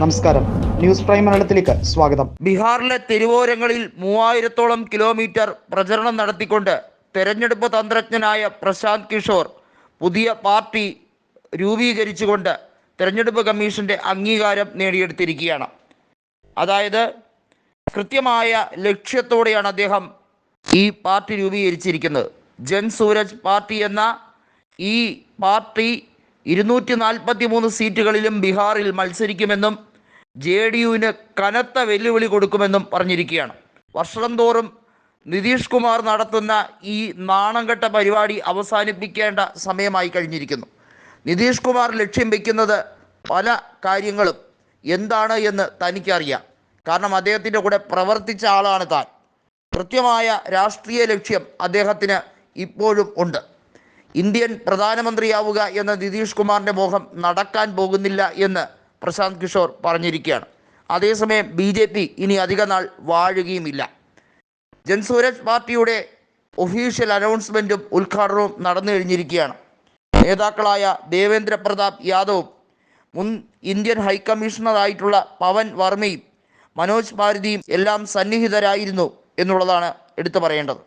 നമസ്കാരം. News prime മലയാളത്തിലേക്ക് സ്വാഗതം. ബീഹാറിലെ തെരുവോരങ്ങളിൽ മൂവായിരത്തോളം കിലോമീറ്റർ പ്രചരണം നടത്തിക്കൊണ്ട് തെരഞ്ഞെടുപ്പ് തന്ത്രജ്ഞനായ പ്രശാന്ത് കിഷോർ പുതിയ പാർട്ടി രൂപീകരിച്ചുകൊണ്ട് തെരഞ്ഞെടുപ്പ് കമ്മീഷന്റെ അംഗീകാരം നേടിയെടുത്തിരിക്കുകയാണ്. അതായത് കൃത്യമായ ലക്ഷ്യത്തോടെയാണ് അദ്ദേഹം ഈ പാർട്ടി രൂപീകരിച്ചിരിക്കുന്നത്. ജൻ സൂരജ് പാർട്ടി എന്ന ഈ പാർട്ടി ഇരുന്നൂറ്റി നാൽപ്പത്തി മൂന്ന് സീറ്റുകളിലും ബീഹാറിൽ മത്സരിക്കുമെന്നും ജെ ഡി യുവിന് കനത്ത വെല്ലുവിളി കൊടുക്കുമെന്നും പറഞ്ഞിരിക്കുകയാണ്. വർഷം തോറും നിതീഷ് കുമാർ നടത്തുന്ന ഈ നാണംകെട്ട പരിപാടി അവസാനിപ്പിക്കേണ്ട സമയമായി കഴിഞ്ഞിരിക്കുന്നു. നിതീഷ് കുമാർ ലക്ഷ്യം വയ്ക്കുന്നത് പല കാര്യങ്ങളും എന്താണ് എന്ന് തനിക്കറിയാം. കാരണം അദ്ദേഹത്തിന്റെ കൂടെ പ്രവർത്തിച്ച ആളാണ് താൻ. കൃത്യമായ രാഷ്ട്രീയ ലക്ഷ്യം അദ്ദേഹത്തിന് ഇപ്പോഴും ഉണ്ട്. ഇന്ത്യൻ പ്രധാനമന്ത്രിയാവുക എന്ന നിതീഷ് കുമാറിന്റെ മോഹം നടക്കാൻ പോകുന്നില്ല എന്ന് പ്രശാന്ത് കിഷോർ പറഞ്ഞിരിക്കുകയാണ്. അതേസമയം ബി ജെ പി ഇനി അധിക നാൾ വാഴുകയുമില്ല. ജൻസൂരജ് പാർട്ടിയുടെ ഒഫീഷ്യൽ അനൗൺസ്മെന്റും ഉദ്ഘാടനവും നടന്നു കഴിഞ്ഞിരിക്കുകയാണ്. നേതാക്കളായ ദേവേന്ദ്ര പ്രതാപ് യാദവും മുൻ ഇന്ത്യൻ ഹൈക്കമ്മീഷണറായിട്ടുള്ള പവൻ വർമ്മയും മനോജ് ഭാരതിയും എല്ലാം സന്നിഹിതരായിരുന്നു എന്നുള്ളതാണ് എടുത്തു പറയേണ്ടത്.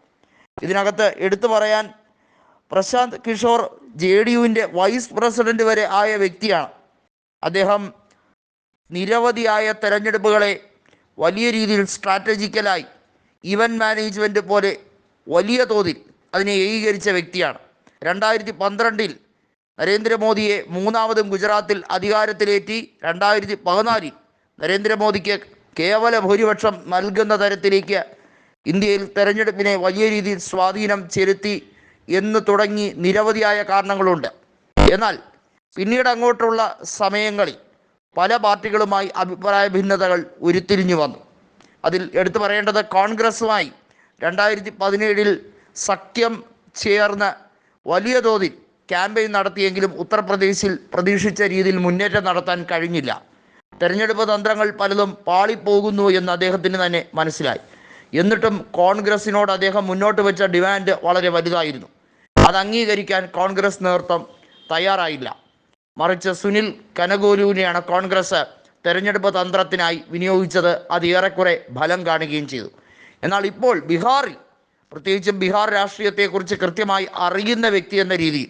ഇതിനകത്ത് എടുത്തു പറയാൻ പ്രശാന്ത് കിഷോർ ജെ ഡി യുവിന്റെ വൈസ് പ്രസിഡന്റ് വരെ ആയ വ്യക്തിയാണ്. അദ്ദേഹം നിരവധിയായ തെരഞ്ഞെടുപ്പുകളെ വലിയ രീതിയിൽ സ്ട്രാറ്റജിക്കലായി ഇവന്റ് മാനേജ്മെന്റ് പോലെ വലിയ തോതിൽ അതിനെ ഏകീകരിച്ച വ്യക്തിയാണ്. രണ്ടായിരത്തി പന്ത്രണ്ടിൽ നരേന്ദ്രമോദിയെ മൂന്നാമതും ഗുജറാത്തിൽ അധികാരത്തിലേറ്റി രണ്ടായിരത്തി പതിനാലിൽ നരേന്ദ്രമോദിക്ക് കേവല ഭൂരിപക്ഷം നൽകുന്ന തരത്തിലേക്ക് ഇന്ത്യയിൽ തെരഞ്ഞെടുപ്പിനെ വലിയ രീതിയിൽ സ്വാധീനം ചെലുത്തി എന്ന് തുടങ്ങി നിരവധിയായ കാരണങ്ങളുണ്ട്. എന്നാൽ പിന്നീട് അങ്ങോട്ടുള്ള സമയങ്ങളിൽ പല പാർട്ടികളുമായി അഭിപ്രായ ഭിന്നതകൾ ഉരുത്തിരിഞ്ഞു വന്നു. അതിൽ എടുത്തു പറയേണ്ടത് കോൺഗ്രസുമായി രണ്ടായിരത്തി പതിനേഴിൽ സഖ്യം ചേർന്ന് വലിയ തോതിൽ ക്യാമ്പയിൻ നടത്തിയെങ്കിലും ഉത്തർപ്രദേശിൽ പ്രതീക്ഷിച്ച രീതിയിൽ മുന്നേറ്റം നടത്താൻ കഴിഞ്ഞില്ല. തെരഞ്ഞെടുപ്പ് തന്ത്രങ്ങൾ പലതും പാളിപ്പോകുന്നു എന്ന് അദ്ദേഹത്തിന് തന്നെ മനസ്സിലായി. എന്നിട്ടും കോൺഗ്രസിനോട് അദ്ദേഹം മുന്നോട്ട് വെച്ച ഡിമാൻഡ് വളരെ വലുതായിരുന്നു. അത് അംഗീകരിക്കാൻ കോൺഗ്രസ് നേതൃത്വം തയ്യാറായില്ല. മറിച്ച് സുനിൽ കനഗോലുവിനെയാണ് കോൺഗ്രസ് തെരഞ്ഞെടുപ്പ് തന്ത്രത്തിനായി വിനിയോഗിച്ചത്. അത് ഏറെക്കുറെ ഫലം കാണുകയും ചെയ്തു. എന്നാൽ ഇപ്പോൾ ബീഹാറിൽ പ്രത്യേകിച്ചും ബീഹാർ രാഷ്ട്രീയത്തെക്കുറിച്ച് കൃത്യമായി അറിയുന്ന വ്യക്തി എന്ന രീതിയിൽ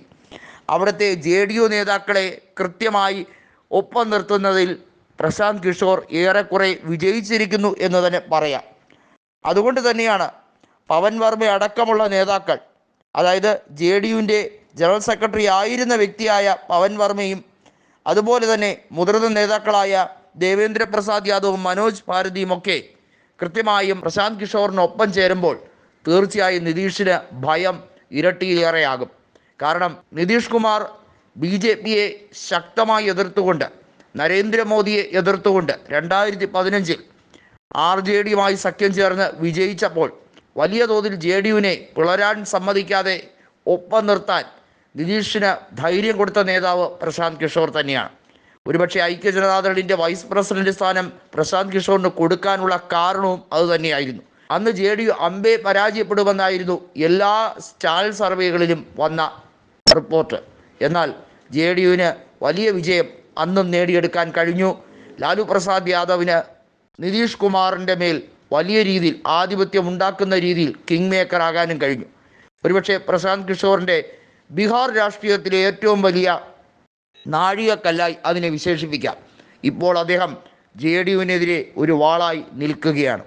അവിടുത്തെ ജെ ഡി യു നേതാക്കളെ കൃത്യമായി ഒപ്പം നിർത്തുന്നതിൽ പ്രശാന്ത് കിഷോർ ഏറെക്കുറെ വിജയിച്ചിരിക്കുന്നു എന്ന് തന്നെ പറയാം. അതുകൊണ്ട് തന്നെയാണ് പവൻ വർമ്മ അടക്കമുള്ള നേതാക്കൾ അതായത് ജെ ഡി യുവിന്റെ ജനറൽ സെക്രട്ടറി ആയിരുന്ന വ്യക്തിയായ പവൻ വർമ്മയും അതുപോലെ തന്നെ മുതിർന്ന നേതാക്കളായ ദേവേന്ദ്ര പ്രസാദ് യാദവും മനോജ് ഭാരതിയും ഒക്കെ കൃത്യമായും പ്രശാന്ത് കിഷോറിനൊപ്പം ചേരുമ്പോൾ തീർച്ചയായും നിതീഷിന് ഭയം ഇരട്ടിയിലേറെയാകും കാരണം നിതീഷ് കുമാർ ബി ജെ പിയെ ശക്തമായി എതിർത്തുകൊണ്ട് നരേന്ദ്രമോദിയെ എതിർത്തുകൊണ്ട് രണ്ടായിരത്തി പതിനഞ്ചിൽ ആർ ജെ ഡിയുമായി സഖ്യം ചേർന്ന് വിജയിച്ചപ്പോൾ വലിയ തോതിൽ ജെ ഡി യുവിനെ പിളരാൻ സമ്മതിക്കാതെ ഒപ്പം നിർത്താൻ നിതീഷിന് ധൈര്യം കൊടുത്ത നേതാവ് പ്രശാന്ത് കിഷോർ തന്നെയാണ്. ഒരുപക്ഷെ ഐക്യ ജനതാദളിന്റെ വൈസ് പ്രസിഡന്റ് സ്ഥാനം പ്രശാന്ത് കിഷോറിന് കൊടുക്കാനുള്ള കാരണവും അതുതന്നെയായിരുന്നു അന്ന് ജെ ഡി യു അമ്പെ പരാജയപ്പെടുമെന്നായിരുന്നു എല്ലാ സ്റ്റാൾ സർവേകളിലും വന്ന റിപ്പോർട്ട്. എന്നാൽ ജെ ഡി യുവിന് വലിയ വിജയം അന്നും നേടിയെടുക്കാൻ കഴിഞ്ഞു. ലാലു പ്രസാദ് യാദവിന് നിതീഷ് കുമാറിന്റെ മേൽ വലിയ രീതിയിൽ ആധിപത്യം ഉണ്ടാക്കുന്ന രീതിയിൽ കിങ് മേക്കർ ആകാനും കഴിഞ്ഞു. ഒരുപക്ഷെ പ്രശാന്ത് കിഷോറിന്റെ ബീഹാർ രാഷ്ട്രീയത്തിലെ ഏറ്റവും വലിയ നാഴികക്കല്ലായി അതിനെ വിശേഷിപ്പിക്കാം. ഇപ്പോൾ അദ്ദേഹം ജെ ഡി യുവിനെതിരെ ഒരു വാളായി നിൽക്കുകയാണ്.